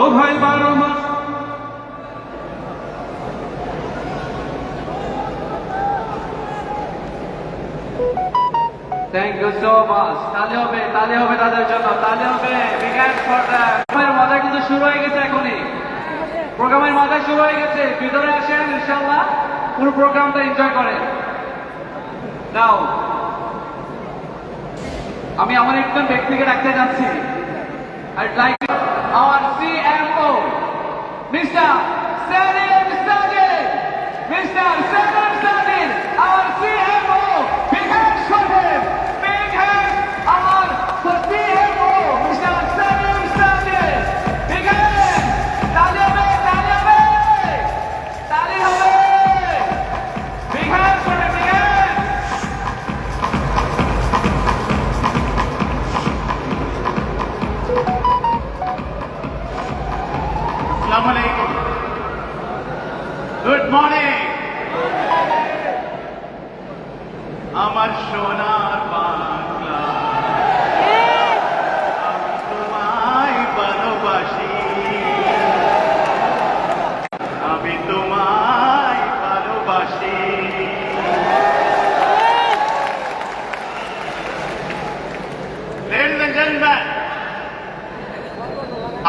ও ভাই, বারো মাস thank you so তালে হবে তালে হবে তাদের জন্য, তালে হবে। প্রোগ্রামের মজা কিন্তু শুরু হয়ে গেছে এখনই। প্রোগ্রামের মজা শুরু হয়ে গেছে। ভিতরে আসেন ইনশাল্লাহ পুরো প্রোগ্রামটা এনজয় করেন। নাও আমি আমার একজন ব্যক্তিকে রাখতে যাচ্ছি। আর like our Mr. Salim Sajid. Mr. Salim good morning আমার সোনার বাংলা। আমি তোমায় ভালোবাসি। আমি তোমায় ভালোবাসি।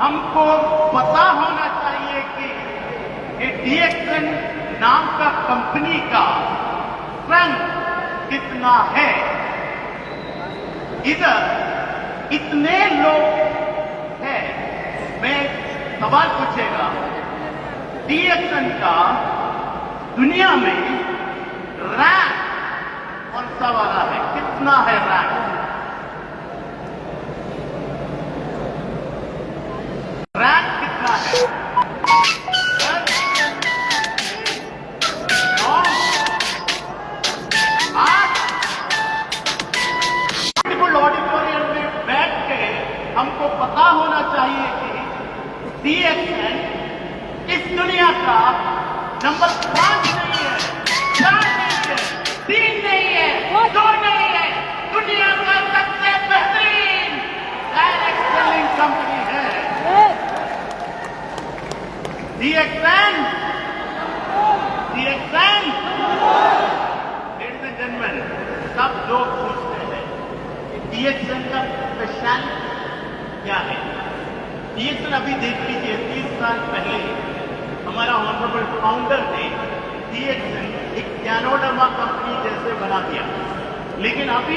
ہم کو پتا ہونا چاہیے کہ یہ ڈی ایکسن نام کا کمپنی کا رنگ کتنا ہے۔ ادھر اتنے لوگ ہیں۔ میں سوال پوچھے گا۔ ڈی ایکسن کا دنیا میں پتہ ہونا چاہیے کہ ڈی این اس دنیا کا نمبر پانچ نہیں ہے، چار نہیں ہے، تین نہیں ہے، دو نہیں ہے۔ دنیا کا سب سے بہترین ایکسلنگ کمپنی ہے۔ ڈی این ڈی ایکسن جنمن سب لوگ پوچھتے ہیں۔ کہ ڈی این کا اسپیشلٹی کیا ہے؟ تیس ابھی دیکھ لیجیے تیس سال پہلے ہمارا آنریبل فاؤنڈر نے سی ایکس ایک کینوڈما کمپنی جیسے بنا دیا۔ لیکن ابھی